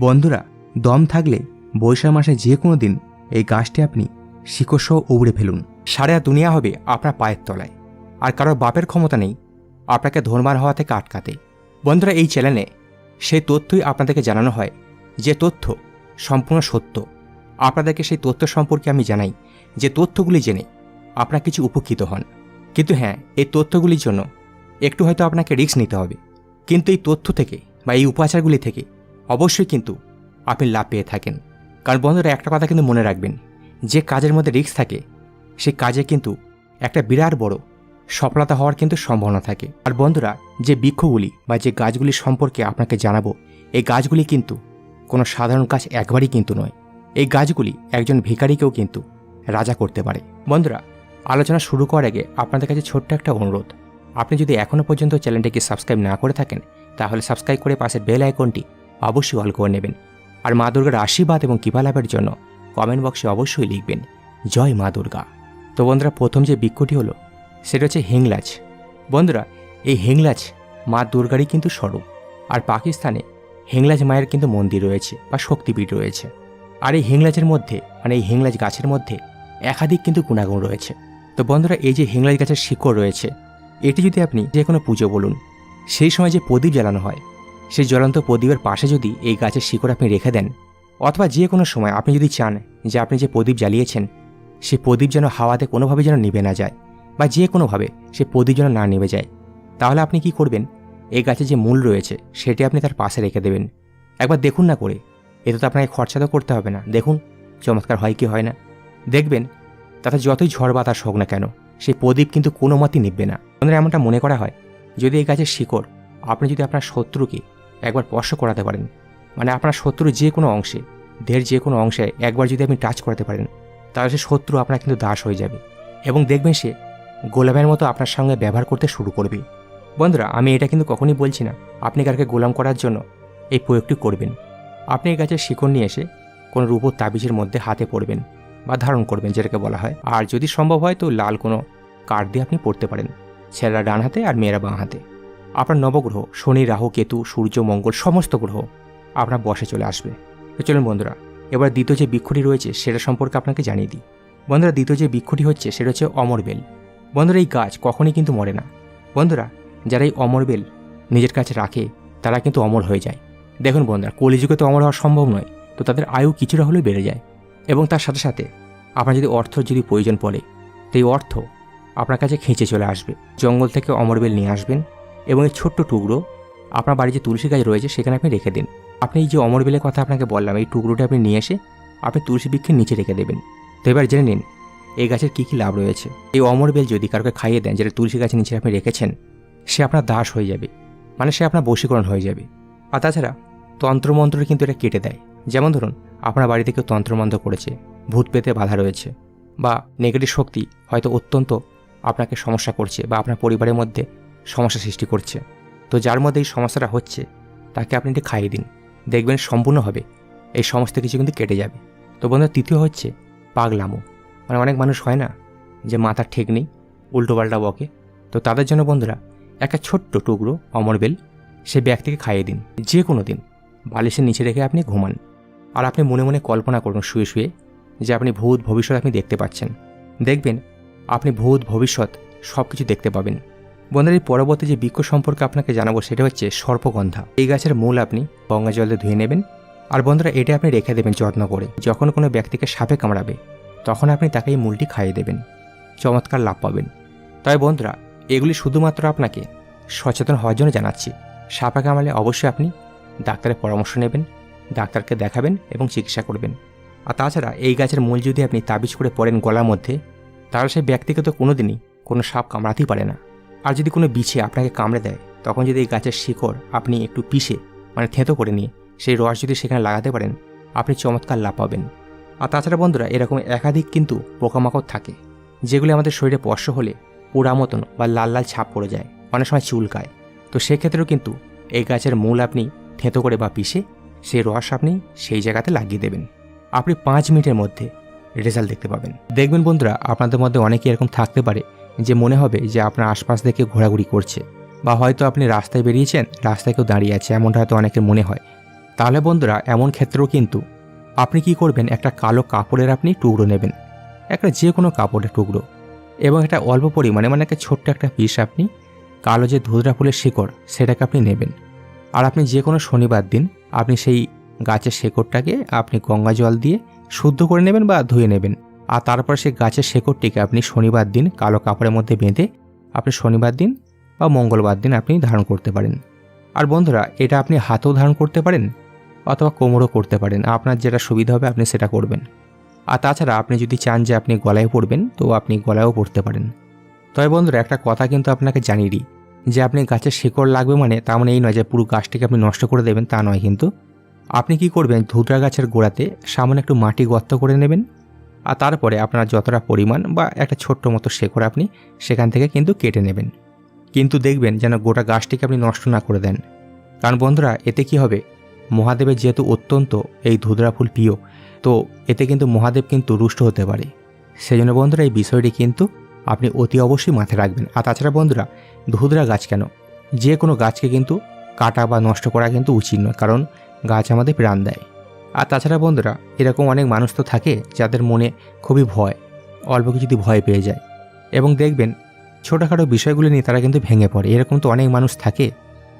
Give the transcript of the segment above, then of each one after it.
বন্ধুরা, দম থাকলে বৈশাখ মাসে যে কোনো দিন এই গাছটি আপনি শিকড়সহ উবড়ে ফেলুন। সারা দুনিয়া হবে আপনার পায়ের তলায়। আর কারোর বাপের ক্ষমতা নেই আপনাকে ধর্মার হওয়া থেকে আটকাতে। বন্ধুরা, এই চ্যানেলে সেই তথ্যই আপনাদেরকে জানানো হয় যে তথ্য সম্পূর্ণ সত্য। আপনাদেরকে সেই তথ্য সম্পর্কে আমি জানাই যে তথ্যগুলি জেনে আপনারা কিছু উপকৃত হন। কিন্তু হ্যাঁ এই তথ্যগুলির জন্য একটু হয়তো আপনাকে রিস্ক নিতে হবে। কিন্তু এই তথ্য থেকে বা এই উপাচারগুলি থেকে অবশ্যই কিন্তু আপনি লাভ পেয়ে থাকেন। কারণ বন্ধুরা, একটা কথা কিন্তু মনে রাখবেন, যে কাজের মধ্যে রিস্ক থাকে সেই কাজে কিন্তু একটা বিরাট বড় সফলতা হওয়ার কিন্তু সম্ভাবনা থাকে। আর বন্ধুরা, যে বৃক্ষগুলি বা যে গাছগুলি সম্পর্কে আপনাকে জানাব, এই গাছগুলি কিন্তু কোনো সাধারণ গাছ একবারই কিন্তু নয়। এই গাছগুলি একজন ভিখারিকেও কিন্তু রাজা করতে পারে। বন্ধুরা, আলোচনা শুরু করার আগে আপনাদের কাছে ছোট্ট একটা অনুরোধ। আপনি যদি এখনও পর্যন্ত চ্যানেলটিকে সাবস্ক্রাইব না করে থাকেন, তাহলে সাবস্ক্রাইব করে পাশের বেল আইকনটি অবশ্যই অল করে নেবেন। আর মা দুর্গার আশীর্বাদ এবং কৃপা লাভের জন্য কমেন্ট বক্সে অবশ্যই লিখবেন, জয় মা দুর্গা। তো বন্ধুরা, প্রথম যে বৃক্ষটি হলো, সেটা হচ্ছে হেংলাজ। বন্ধুরা, এই হেংলাজ মা দুর্গারই কিন্তু স্বরূপ। আর পাকিস্তানে হেংলাজ মায়ের কিন্তু মন্দির রয়েছে বা শক্তিপীঠ রয়েছে। আর এই হেংলাজের মধ্যে মানে এই হেংলাজ গাছের মধ্যে একাধিক কিন্তু গুণাগুণ রয়েছে। তো বন্ধুরা, এই যে হেংলাজ গাছের শিকড় রয়েছে, এটি যদি আপনি যে কোনো পুজো বলুন, সেই সময় যে প্রদীপ জ্বালানো হয় সেই জ্বলন্ত প্রদীপের পাশে যদি এই গাছের শিকড় আপনি রেখে দেন, অথবা যে কোনো সময় আপনি যদি চান যে আপনি যে প্রদীপ জ্বালিয়েছেন, সে প্রদীপ যেন হাওয়াতে কোনোভাবে যেন নিবে না যায়, বা যে কোনোভাবে সে প্রদীপ যেন না নিভে যায়, তাহলে আপনি কি করবেন? এই গাছের যে মূল রয়েছে, সেটি আপনি তার পাশে রেখে দেবেন। একবার দেখুন না করে, এতে তো আপনাকে খরচা তো করতে হবে না। দেখুন, চমৎকার হয় কি হয় না। দেখবেন, তাতে যতই ঝড় বাতাস হোক না কেন সেই প্রদীপ কিন্তু কোনো মতেই নিববে না। আমাদের এমনটা মনে করা হয়, যদি এই গাছের শিকড় আপনি যদি আপনার শত্রুকে একবার স্পর্শ করাতে পারেন। মানে আপনার শত্রুর যে কোনো অংশে দেহের যে কোনো অংশে একবার যদি আপনি টাচ করাতে পারেন, তাহলে সে শত্রু আপনার কিন্তু দাস হয়ে যাবে। এবং দেখবেন সে গোলামের মতো আপনার সঙ্গে ব্যবহার করতে শুরু করবে। বন্ধুরা, আমি এটা কিন্তু কখনই বলছি না। আপনি কারকে গোলাম করার জন্য এই প্রয়োগটি করবেন। আপনি গাছের শিকড় নিয়ে এসে কোনো রূপোর তাবিজের মধ্যে হাতে পড়বেন বা ধারণ করবেন যেটাকে বলা হয়। আর যদি সম্ভব হয় তো লাল কোনো কার্ড দিয়ে আপনি পড়তে পারেন। ছেলেরা ডান হাতে আর মেয়েরা বাঁ হাতে। আপনার নবগ্রহ, শনি, রাহু, কেতু, সূর্য, মঙ্গল, সমস্ত গ্রহ আপনার বসে চলে আসবে। তো চলুন বন্ধুরা, এবার দ্বিতীয় যে বৃক্ষটি রয়েছে, সেটা সম্পর্কে আপনাকে জানিয়ে দিই। বন্ধুরা, দ্বিতীয় যে বৃক্ষটি হচ্ছে, সেটা হচ্ছে অমরবেল বন্ধুরা, এই গাছ কখনই কিন্তু মরে না। বন্ধুরা, যারা এই অমরবেল নিজের কাছে রাখে, তারা কিন্তু অমর হয়ে যায়। দেখুন বন্ধুরা, কলিযুগে তো অমর হওয়া সম্ভব নয়, তো তাদের আয়ু কিছুটা হলেও বেড়ে যায়। এবং তার সাথে সাথে আপনার যদি অর্থ যদি প্রয়োজন পড়ে এই অর্থ আপনার কাছে খেঁচে চলে আসবে। জঙ্গল থেকে অমরবেল নিয়ে আসবেন এবং এই ছোট্ট টুকরো আপনার বাড়ি যে তুলসী গাছ রয়েছে, সেখানে আপনি রেখে দিন। আপনি এই যে অমরবেলের কথা আপনাকে বললাম, এই টুকরোটা আপনি নিয়ে এসে আপনি তুলসী বৃক্ষের নিচে রেখে দেবেন। তো এবার জেনে নিন, এই গাছের কী কী লাভ রয়েছে? এই অমরবেল যদি কারোকে খাইয়ে দেন, যেটা তুলসী গাছের নিচে আপনি রেখেছেন, সে আপনার দাস হয়ে যাবে। মানে সে আপনার বশীকরণ হয়ে যাবে। আর তাছাড়া তন্ত্রমন্ত্র কিন্তু এটা কেটে দেয়। যেমন ধরুন, আপনার বাড়িতে কেউ তন্ত্রমন্ত্র করেছে, ভূত পেতে বাধা রয়েছে, বা নেগেটিভ শক্তি হয়তো অত্যন্ত আপনাকে সমস্যা করছে, বা আপনার পরিবারের মধ্যে সমস্যা সৃষ্টি করছে। তো যার মধ্যে এই সমস্যাটা হচ্ছে, তাকে আপনি এটি খাইয়ে দিন। দেখবেন সম্পূর্ণভাবে এই সমস্ত কিছু কিন্তু কেটে যাবে। তো বন্ধুরা তৃতীয় হচ্ছে পাগলামো। মানে অনেক মানুষ হয় না যে মাথার ঠিক নেই উল্টোপাল্টা বকে। তো তাদের জন্য বন্ধুরা, একটা ছোট্ট টুকরো অমরবেল সে ব্যক্তিকে খাইয়ে দিন। যে কোনো দিন বালিশের নিচে রেখে আপনি ঘুমান। আর আপনি মনে মনে কল্পনা করুন শুয়ে শুয়ে যে আপনি ভূত ভবিষ্যৎ আপনি দেখতে পাচ্ছেন। দেখবেন আপনি ভূত ভবিষ্যৎ সব কিছু দেখতে পাবেন। বন্ধুরা এই পরবর্তী যে বৃক্ষ সম্পর্কে আপনাকে জানাব সেটা হচ্ছে সর্পগন্ধা। এই গাছের মূল আপনি গঙ্গা জলে ধুয়ে নেবেন আর বন্ধুরা এটা আপনি রেখে দেবেন যত্ন করে। যখন কোনো ব্যক্তিকে সাপে কামড়াবে, তখন আপনি তাকে এই মূলটি খাইয়ে দেবেন। চমৎকার লাভ পাবেন। তবে বন্ধুরা, এগুলি শুধুমাত্র আপনাকে সচেতন হওয়ার জন্য জানাচ্ছি। সাপে কামড়ালে অবশ্যই আপনি ডাক্তারের পরামর্শ নেবেন, ডাক্তারকে দেখাবেন এবং চিকিৎসা করবেন। আর তাছাড়া এই গাছের মূল যদি আপনি তাবিজ করে পড়েন গলার মধ্যে, তাহলে সেই ব্যক্তিকে তো কোনোদিনই কোনো সাপ কামড়াতেই পারে না। আর যদি কোনো বিছে আপনাকে কামড়ে দেয়, তখন যদি এই গাছের শিকড় আপনি একটু পিষে মানে থেঁতো করে নিয়ে সেই রস যদি সেখানে লাগাতে পারেন, আপনি চমৎকার লাভ পাবেন। আর তাছাড়া বন্ধুরা, এরকম একাধিক কিন্তু পোকামাকড় থাকে, যেগুলি আমাদের শরীরে স্পর্শ হলে পোড়া মতন বা লাল লাল ছাপ পড়ে যায়, অনেক সময় চুলকায়। তো সেক্ষেত্রেও কিন্তু এই গাছের মূল আপনি থেঁতো করে বা পিষে সেই রস আপনি সেই জায়গাতে লাগিয়ে দেবেন। আপনি পাঁচ মিনিটের মধ্যে রেজাল্ট দেখতে পাবেন। দেখবেন বন্ধুরা, আপনাদের মধ্যে অনেকে এরকম থাকতে পারে যে মনে হবে যে আপনার আশপাশ থেকে ঘোরাঘুরি করছে বা হয়তো আপনি রাস্তায় বেরিয়েছেন, রাস্তায় কেউ দাঁড়িয়ে আছে, এমনটা হয়তো অনেকের মনে হয়। তাহলে বন্ধুরা, এমন ক্ষেত্রেও কিন্তু আপনি কি করবেন, একটা কালো কাপড়ের আপনি টুকরো নেবেন, একটা যে কোনো কাপড়ের টুকরো এবং একটা অল্প পরিমাণে মানে একটা ছোট্ট একটা পিস আপনি কালো যে ধুতরা ফুলের শিকড়, সেটাকে আপনি নেবেন। আর আপনি যে কোনো শনিবার দিন আপনি সেই গাছের শেকড়টাকে আপনি গঙ্গা জল দিয়ে শুদ্ধ করে নেবেন বা ধুয়ে নেবেন। আর তারপর সেই গাছের শেকড়টিকে আপনি শনিবার দিন কালো কাপড়ের মধ্যে বেঁধে আপনি শনিবার দিন বা মঙ্গলবার দিন আপনি ধারণ করতে পারেন। আর বন্ধুরা, এটা আপনি হাতেও ধারণ করতে পারেন অথবা কোমরও করতে পারেন। আপনার যেটা সুবিধা হবে আপনি সেটা করবেন। আর তাছাড়া আপনি যদি চান যে আপনি গলায় পড়বেন তো আপনি গলায়ও পড়তে পারেন। তবে বন্ধুরা, একটা কথা কিন্তু আপনাকে জানিয়ে দিই, যে আপনি গাছের শিকড় লাগবে মানে তার মানে এই নয় যে পুরো গাছটিকে আপনি নষ্ট করে দেবেন, তা নয় কিন্তু। আপনি কি করবেন ধুতরা গাছের গোড়াতে সামান্য একটু মাটি গর্ত করে নেবেন আর তারপরে আপনার যতটা পরিমাণ বা একটা ছোট্ট মতো শেকড় আপনি সেখান থেকে কিন্তু কেটে নেবেন। কিন্তু দেখবেন যেন গোটা গাছটিকে আপনি নষ্ট না করে দেন। কারণ বন্ধুরা, এতে কি হবে? মহাদেবের যেহেতু অত্যন্ত এই ধুদরা ফুল প্রিয়, তো এতে কিন্তু মহাদেব কিন্তু রুষ্ট হতে পারে। সেজন্য বন্ধুরা, এই বিষয়টি কিন্তু আপনি অতি অবশ্যই মাথায় রাখবেন। আর তাছাড়া বন্ধুরা ধুদরা গাছ কেন? যে কোনো গাছকে কিন্তু কাটা বা নষ্ট করা কিন্তু উচিত নয়, কারণ গাছ আমাদের প্রাণ দেয়। আর তাছাড়া বন্ধুরা, এরকম অনেক মানুষ তো থাকে যাদের মনে খুবই ভয়, অল্প কিছুতে ভয় পেয়ে যায়। এবং দেখবেন, ছোটোখাটো বিষয়গুলি নিয়ে তারা কিন্তু ভেঙে পড়ে। এরকম তো অনেক মানুষ থাকে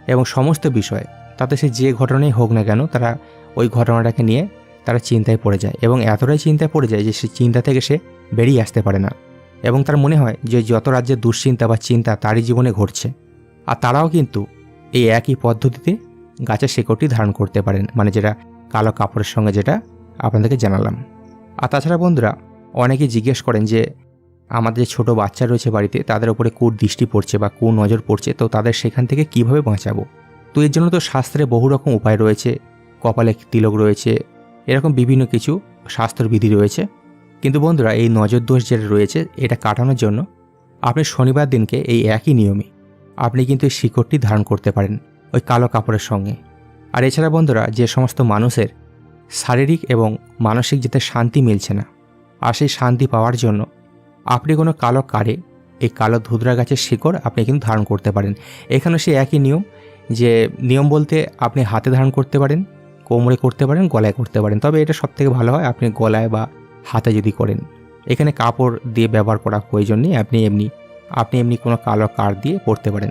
এবং সমস্ত বিষয়, তাতে সে যে ঘটনাই হোক না কেন, তারা ওই ঘটনাটাকে নিয়ে তারা চিন্তায় পড়ে যায় এবং এতটাই চিন্তায় পড়ে যায় যে সে চিন্তা থেকে সে বেরিয়ে আসতে পারে না। এবং তার মনে হয় যে যত রাজ্যের দুশ্চিন্তা বা চিন্তা তারই জীবনে ঘটছে, আর তারাও কিন্তু এই একই পদ্ধতিতে গাছের শেকড়টি ধারণ করতে পারেন। মানে যেটা কালো কাপড়ের সঙ্গে যেটা আপনাদেরকে জানালাম। আর তাছাড়া বন্ধুরা অনেকে জিজ্ঞেস করেন যে, আমাদের ছোটো বাচ্চা রয়েছে বাড়িতে, তাদের উপরে কুর দৃষ্টি পড়ছে বা কু নজর পড়ছে, তো তাদের সেখান থেকে কীভাবে বাঁচাবো? তো এর জন্য তো শাস্ত্রে বহু রকম উপায় রয়েছে, কপালে তিলক রয়েছে, এরকম বিভিন্ন কিছু শাস্ত্রবিধি রয়েছে। কিন্তু বন্ধুরা, এই নজর দোষ যেটা রয়েছে, এটা কাটানোর জন্য আপনি শনিবার দিনকে এই একই নিয়মে আপনি কিন্তু এই শিকড়টি ধারণ করতে পারেন, ওই কালো কাপড়ের সঙ্গে। আর এছাড়া বন্ধুরা, যে সমস্ত মানুষের শারীরিক এবং মানসিক যেতে শান্তি মিলছে না, আর সেই শান্তি পাওয়ার জন্য আপনি কোনো কালো কারে, এই কালো ধুদরা গাছের শিকড় আপনি কিন্তু ধারণ করতে পারেন। এখানে সে একই নিয়ম, যে নিয়ম বলতে আপনি হাতে ধারণ করতে পারেন, কোমরে করতে পারেন, গলায় করতে পারেন। তবে এটা সবথেকে ভালো হয়, আপনি গলায় বা হাতে যদি করেন। এখানে কাপড় দিয়ে ব্যবহার করা প্রয়োজন নেই, আপনি এমনি আপনি এমনি কোনো কালো কার দিয়ে পরতে পারেন।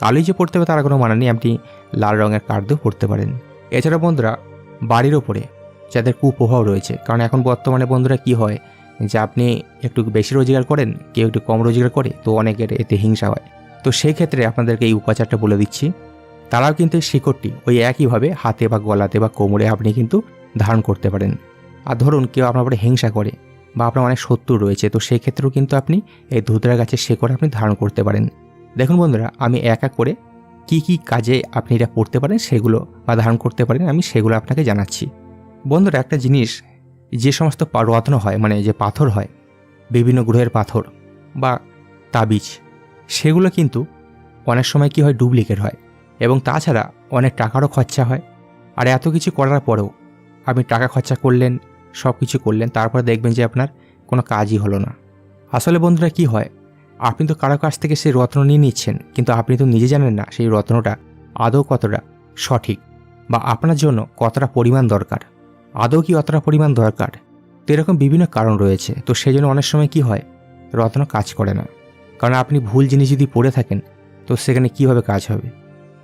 কালোই যে পড়তে হবে তার কোনো মানা নেই, আপনি লাল রঙের কার দিয়েও পড়তে পারেন। এছাড়া বন্ধুরা, বাড়ির ওপরে যাদের কুপ্রভাব রয়েছে, কারণ এখন বর্তমানে বন্ধুরা কি হয়, যে আপনি একটু বেশি রোজগার করেন, কেউ একটু কম রোজগার করে, তো অনেকের এতে হিংসা হয়। তো সেই ক্ষেত্রে আপনাদেরকে এই উপাচারটা বলে দিচ্ছি। তারাও কিন্তু এই শিকড়টি ওই একইভাবে হাতে বা গলাতে বা কোমরে আপনি কিন্তু ধারণ করতে পারেন। আর ধরুন কেউ আপনার উপরে হিংসা করে বা আপনার অনেক শত্রু রয়েছে, তো সেক্ষেত্রেও কিন্তু আপনি এই ধুতরা গাছের শেকড় আপনি ধারণ করতে পারেন। দেখুন বন্ধুরা, আমি এক এক করে কি কি কাজে আপনি এটা পড়তে পারেন, সেগুলো বা ধারণ করতে পারেন, আমি সেগুলো আপনাকে জানাচ্ছি। বন্ধুরা, একটা জিনিস, যে সমস্ত রত্ন হয় মানে যে পাথর হয়, বিভিন্ন গ্রহের পাথর বা তাবিজ, সেগুলো কিন্তু অনেক সময় কি হয়, ডুপ্লিকেট হয় এবং তাছাড়া অনেক টাকারও খরচা হয়। আর এত কিছু করার পরেও আপনি টাকা খরচা করলেন সব কিছু করলেন, তারপরে দেখবেন যে আপনার কোনো কাজই হলো না। আসলে বন্ধুরা, কি হয় আপনি তো কারও কাছ থেকে সেই রত্ন নিয়ে নিচ্ছেন, কিন্তু আপনি তো নিজে জানেন না সেই রত্নটা আদৌ কতটা সঠিক বা আপনার জন্য কতটা পরিমাণ দরকার। আদৌ কি অতটা পরিমাণ দরকার? তো এরকম বিভিন্ন কারণ রয়েছে, তো সেই জন্য অনেক সময় কি হয়, রত্ন কাজ করে না। কারণ আপনি ভুল জিনিস যদি পড়ে থাকেন, তো সেখানে কীভাবে কাজ হবে?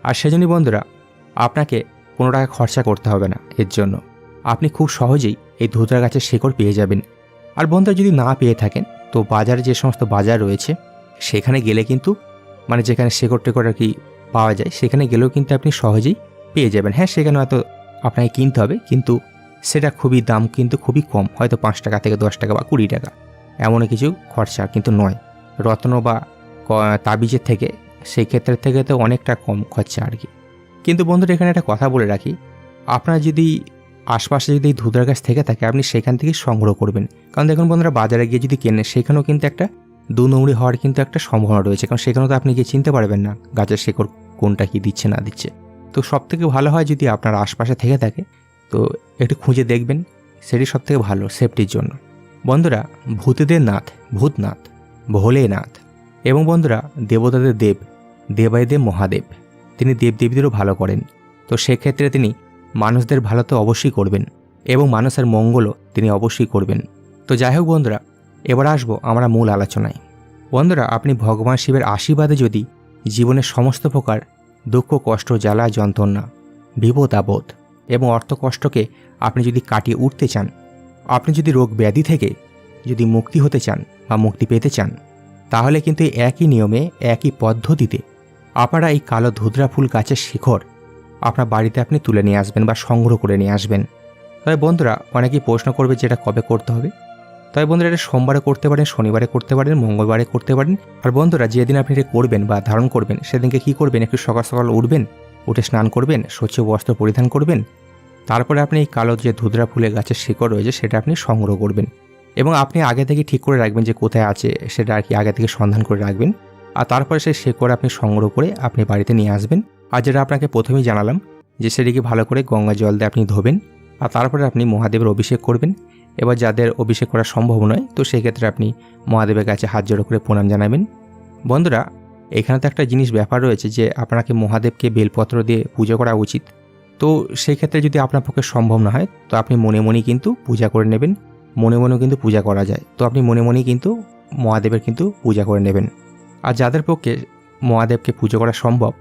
আর সেজন্যই বন্ধুরা, আপনাকে কোনো টাকা খরচা করতে হবে না এর জন্য। আপনি খুব সহজেই এই ধুতরা গাছের শেকড় পেয়ে যাবেন। আর বন্ধুরা যদি না পেয়ে থাকেন তো বাজারে যে সমস্ত বাজার রয়েছে, সেখানে গেলে কিন্তু মানে যেখানে শেকড় টেকড় আর কি পাওয়া যায়, সেখানে গেলেও কিন্তু আপনি সহজেই পেয়ে যাবেন। হ্যাঁ সেখানে হয়তো আপনাকে কিনতে হবে, কিন্তু সেটা খুবই দাম কিন্তু খুবই কম, হয়তো পাঁচ টাকা থেকে দশ টাকা বা কুড়ি টাকা। এমন কিছু খরচা কিন্তু নয়। রত্ন বা তাবিজের থেকে, সেই ক্ষেত্রের থেকে তো অনেকটা কম খরচা আর কি। কিন্তু বন্ধুরা, এখানে একটা কথা বলে রাখি। আপনার যদি আশপাশে যদি এই ধুতরা গাছ থেকে থাকে, আপনি সেখান থেকেই সংগ্রহ করবেন। কারণ দেখুন বন্ধুরা, বাজারে গিয়ে যদি কেনেন, সেখানেও কিন্তু একটা দু নমড়ি হওয়ার কিন্তু একটা সম্ভাবনা রয়েছে। কারণ সেখানেও তো আপনি গিয়ে চিনতে পারবেন না গাছের শেকড় কোনটা কি দিচ্ছে, না দিচ্ছে। তো সব থেকে ভালো হয় যদি আপনার আশপাশে থেকে থাকে, তো একটু খুঁজে দেখবেন, সেটি সব থেকে ভালো সেফটির জন্য। বন্ধুরা, ভূতেদের নাথ, ভূতনাথ, ভোলেনাথ এবং বন্ধুরা, দেবতাদের দেব দেবায় দেব মহাদেব, তিনি দেবদেবীদেরও ভালো করেন। তো সেক্ষেত্রে তিনি মানুষদের ভালো তো অবশ্যই করবেন এবং মানুষের মঙ্গলও তিনি অবশ্যই করবেন। তো যাই হোক বন্ধুরা, এবার আসব আমরা মূল আলোচনায়। বন্ধুরা, আপনি ভগবান শিবের আশীর্বাদে যদি জীবনের সমস্ত প্রকার দুঃখ, কষ্ট, জ্বালা, যন্ত্রণা, বিপদ, আপদ এবং অর্থকষ্টকে আপনি যদি কাটিয়ে উঠতে চান, আপনি যদি রোগ ব্যাধি থেকে যদি মুক্তি হতে চান বা মুক্তি পেতে চান, তাহলে কিন্তু একই নিয়মে, একই পদ্ধতিতে আপনারা এই কালো ধুদ্রা ফুল গাছের শিখর আপনার বাড়িতে আপনি তুলে নিয়ে আসবেন বা সংগ্রহ করে নিয়ে আসবেন। তবে বন্ধুরা, অনেকেই প্রশ্ন করবে যে এটা কবে করতে হবে। তবে বন্ধুরা, এটা সোমবারে করতে পারেন, শনিবারে করতে পারেন, মঙ্গলবারে করতে পারেন। আর বন্ধুরা, যেদিন আপনি এটা করবেন বা ধারণ করবেন, সেদিনকে কি করবেন? একটু সকাল সকাল উঠবেন, উঠে স্নান করবেন, স্বচ্ছ বস্ত্র পরিধান করবেন। তারপরে আপনি এই কালো যে ধুদ্রা ফুলের গাছের শিকড় রয়েছে, সেটা আপনি সংগ্রহ করবেন। এবং আপনি আগে থেকে ঠিক করে রাখবেন যে কোথায় আছে, সেটা আর কি আগে থেকে সন্ধান করে রাখবেন। আর তারপরে সেই শেকড় আপনি সংগ্রহ করে আপনি বাড়িতে নিয়ে আসবেন। আর যেটা আপনাকে প্রথমেই জানালাম যে সেটিকে ভালো করে গঙ্গা জল দিয়ে আপনি ধোবেন আর তারপরে আপনি মহাদেবের অভিষেক করবেন। এবার যাদের অভিষেক করা সম্ভব নয়, তো সেই ক্ষেত্রে আপনি মহাদেবের কাছে হাত জড়ো করে প্রণাম জানাবেন। বন্ধুরা, এখানে তো একটা জিনিস ব্যাপার রয়েছে যে আপনাকে মহাদেবকে বেলপত্র দিয়ে পুজো করা উচিত। তো সেই ক্ষেত্রে যদি আপনার পক্ষে সম্ভব না হয়, তো আপনি মনে মনেই কিন্তু পূজা করে নেবেন। মনে মনেও কিন্তু পূজা করা যায়। তো আপনি মনে মনেই কিন্তু মহাদেবের কিন্তু পূজা করে নেবেন। আর যাদের পক্ষে মহাদেবকে পুজো করা সম্ভব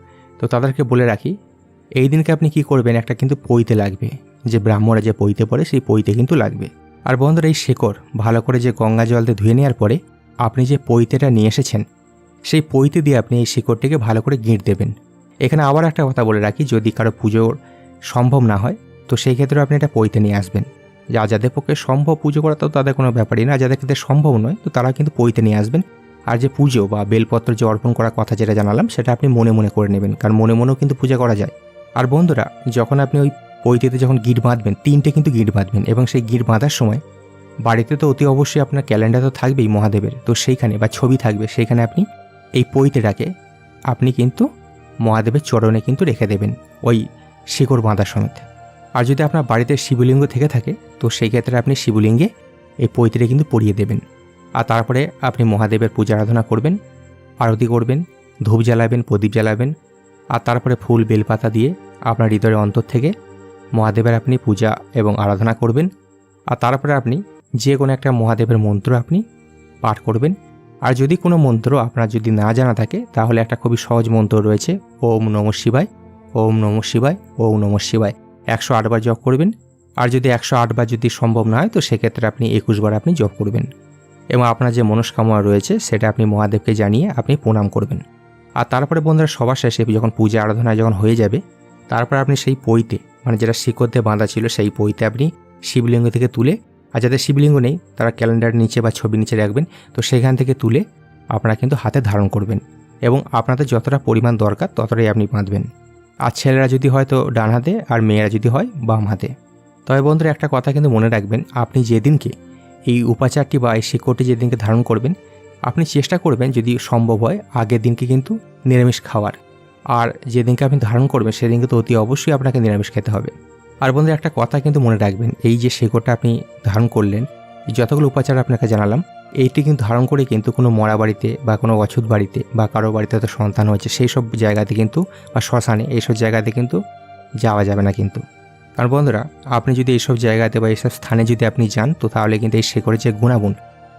তো তাদেরকে বলে রাখি, এই দিনকে আপনি কি করবেন? একটা কিন্তু পইতে লাগবে। যে ব্রাহ্মণরা যে পইতে পড়ে, সেই পইতে কিন্তু লাগবে। আর বন্ধুরা, এই শেকড়, ভালো করে যে গঙ্গা জল দিয়ে ধুয়ে নেওয়ার পরে আপনি যে পইতেটা নিয়ে এসেছেন, সেই পইতে দিয়ে আপনি এই শিকড়টিকে ভালো করে গিঁট দেবেন। এখানে আবার একটা কথা বলে রাখি, যদি কারও পুজোর সম্ভব না হয়, তো সেই ক্ষেত্রে আপনি এটা পইতে নিয়ে আসবেন। যা যাদের পক্ষে সম্ভব পুজো করা তো তাদের কোনো ব্যাপারই না যাদের ক্ষেত্রে সম্ভব নয়, তো তারা কিন্তু পইতে নিয়ে আসবেন। আর যে পুজো বা বেলপত্র যে অর্পণ করার কথা যেটা জানালাম, সেটা আপনি মনে মনে করে নেবেন, কারণ মনে মনেও কিন্তু পূজা করা যায়। আর বন্ধুরা, যখন আপনি ওই পৈতেতে যখন গিট বাঁধবেন, তিনটে কিন্তু গিট বাঁধবেন, এবং সেই গিট বাঁধার সময় বাড়িতে তো অতি অবশ্যই আপনার ক্যালেন্ডার তো থাকবেই মহাদেবের, তো সেইখানে বা ছবি থাকবে, সেইখানে আপনি এই পৈতেটাকে আপনি কিন্তু মহাদেবের চরণে কিন্তু রেখে দেবেন ওই শিকড় বাঁধার সমেত আর যদি আপনার বাড়িতে শিবলিঙ্গ থেকে থাকে, তো সেই ক্ষেত্রে আপনি শিবলিঙ্গে এই পৈতিটা কিন্তু পরিয়ে দেবেন। আর তারপরে আপনি মহাদেবের পূজা আরাধনা করবেন, আরতি করবেন, ধূপ জ্বালাবেন, প্রদীপ জ্বালাবেন, আর তারপরে ফুল বেলপাতা দিয়ে আপনার হৃদয়ের অন্তর থেকে মহাদেবের আপনি পূজা এবং আরাধনা করবেন, আর তারপরে আপনি যে কোনো একটা মহাদেবের মন্ত্র আপনি পাঠ করবেন। আর যদি কোনো মন্ত্র আপনার যদি না জানা থাকে, তাহলে একটা খুবই সহজ মন্ত্র রয়েছে, ওম নম শিবায়, ওম নম শিবায়, ওম নম শিবায়। একশো আটবার জপ করবেন, আর যদি একশো আটবার যদি সম্ভব না হয়, তো সেক্ষেত্রে আপনি একুশবার আপনি জপ করবেন। এবং আপনার যে মনস্কামনা রয়েছে, সেটা আপনি মহাদেবকে জানিয়ে আপনি প্রণাম করবেন। আর তারপরে বন্ধুরা, সবার শেষে যখন পূজা আরাধনা যখন হয়ে যাবে, তারপর আপনি সেই পইতে মানে যেটা শিকড় দিয়ে বাঁধা ছিল, সেই পইতে আপনি শিবলিঙ্গ থেকে তুলে, আর যাদের শিবলিঙ্গ নেই, তারা ক্যালেন্ডার নিচে বা ছবি নিচে রাখবেন, তো সেখান থেকে তুলে আপনারা কিন্তু হাতে ধারণ করবেন এবং আপনাদের যতটা পরিমাণ দরকার, ততটাই আপনি বাঁধবেন। আর ছেলেরা যদি হয় তো ডান হাতে, আর মেয়েরা যদি হয় বাম হাতে। তবে বন্ধুরা, একটা কথা কিন্তু মনে রাখবেন, আপনি যেদিনকে এই উপাচারটি বা এই শিকড়টি যেদিনকে ধারণ করবেন, আপনি চেষ্টা করবেন যদি সম্ভব হয় আগের দিনকে কিন্তু নিরামিষ খাওয়ার। আর যেদিনকে আপনি ধারণ করবেন সেদিনকে তো অতি অবশ্যই আপনাকে নিরামিষ খেতে হবে। আর বন্ধু একটা কথা কিন্তু মনে রাখবেন, এই যে শেকড়টা আপনি ধারণ করলেন যতগুলো উপাচার আপনাকে জানালাম, এইটি কিন্তু ধারণ করে কিন্তু কোনো মরা বাড়িতে বা কোনো অছুত বাড়িতে বা কারও বাড়িতে হয়তো সন্তান হয়েছে, সেই সব জায়গাতে কিন্তু বা শ্মশানে এইসব জায়গাতে কিন্তু যাওয়া যাবে না কিন্তু। কারণ বন্ধুরা, আপনি যদি এইসব জায়গাতে বা এইসব স্থানে যদি আপনি যান, তো তাহলে কিন্তু এই শেকড়ের যে গুণাগুণ,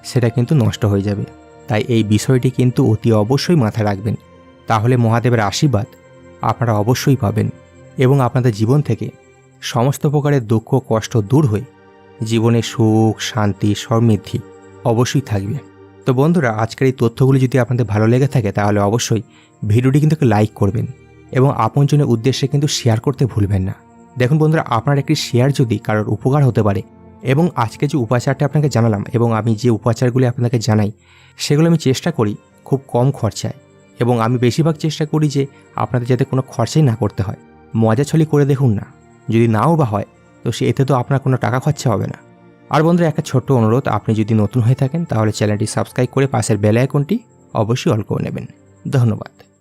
সেটা কিন্তু নষ্ট হয়ে যাবে। তাই এই বিষয়টি কিন্তু অতি অবশ্যই মাথায় রাখবেন। তাহলে মহাদেবের আশীর্বাদ আপনারা অবশ্যই পাবেন এবং আপনাদের জীবন থেকে সমস্ত প্রকারের দুঃখ, কষ্ট দূর হয়ে জীবনে সুখ, শান্তি, সমৃদ্ধি অবশ্যই থাকবে। তো বন্ধুরা, আজকের এই তথ্যগুলি যদি আপনাদের ভালো লেগে থাকে, তাহলে অবশ্যই ভিডিওটি কিন্তু লাইক করবেন এবং আপনজনের উদ্দেশ্যে কিন্তু শেয়ার করতে ভুলবেন না। দেখুন বন্ধুরা, আপনার একটি শেয়ার যদি কারোর উপকার হতে পারে, এবং আজকে যে উপাচারটা আপনাকে জানালাম, এবং আমি যে উপাচারগুলি আপনাকে জানাই, সেগুলো আমি চেষ্টা করি খুব কম খরচায়। এবং আমি বেশিরভাগ চেষ্টা করি যে আপনাদের যাতে কোনো খরচাই না করতে হয়। মজা ছলি করে দেখুন না, যদি নাও বা হয়, তো সে এতে তো আপনার কোনো টাকা খরচা হবে না। আর বন্ধুরা, একটা ছোট্ট অনুরোধ, আপনি যদি নতুন হয়ে থাকেন, তাহলে চ্যানেলটি সাবস্ক্রাইব করে পাশের বেল আইকনটি অবশ্যই অল করে নেবেন। ধন্যবাদ।